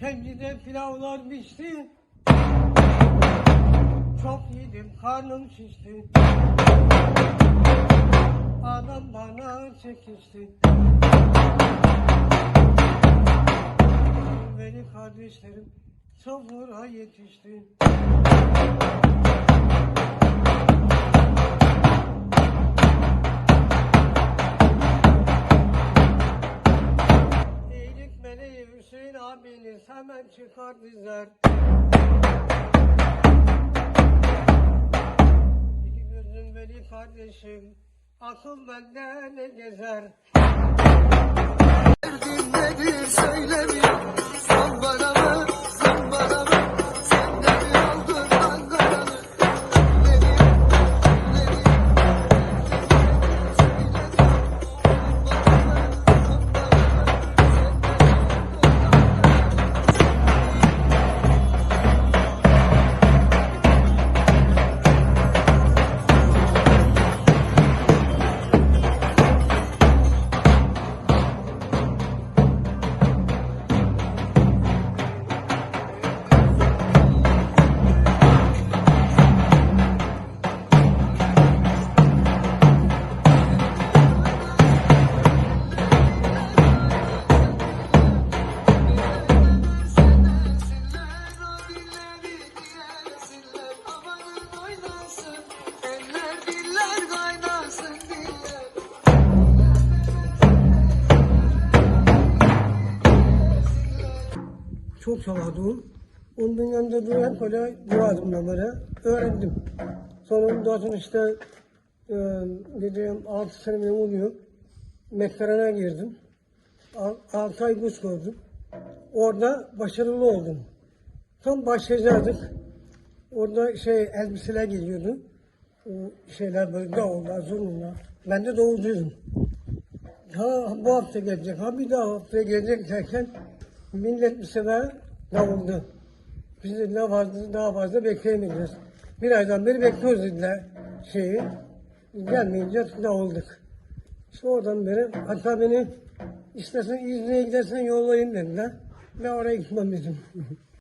Tepside pilavlar pişti. Çok yedim, karnım şişti. Adam bana çekişti. Beni kardeşlerim sofra yetişti. Abiniz hemen çıkar dizer. İki gözüm veli kardeşim, akıl bende ne gezer. Çok çalıştım. Onun yanında duran böyle duradım ben böyle. Öğrendim. Sonunda işte e, dediğim 6 sene oluyor. Mektarına girdim. 6 ay kurs gördüm. Orada başarılı oldum. Tam başlayacaktık. Orada şey elbiseler geliyordu. O şeyler böyle davullar, zurnunlar. Ben de davulcuydum. Ha bu hafta gelecek, ha bir daha haftaya gelecek derken millet bir sefer davuldu. Biz de daha fazla, daha fazla bekleyemeyeceğiz. Bir aydan beri bekliyoruz dediler şeyi. Gelmeyince davulduk. İşte oradan beri hatta beni istersen İzmir'e gidersen yollayayım dediler. Ve oraya gitmem dedim.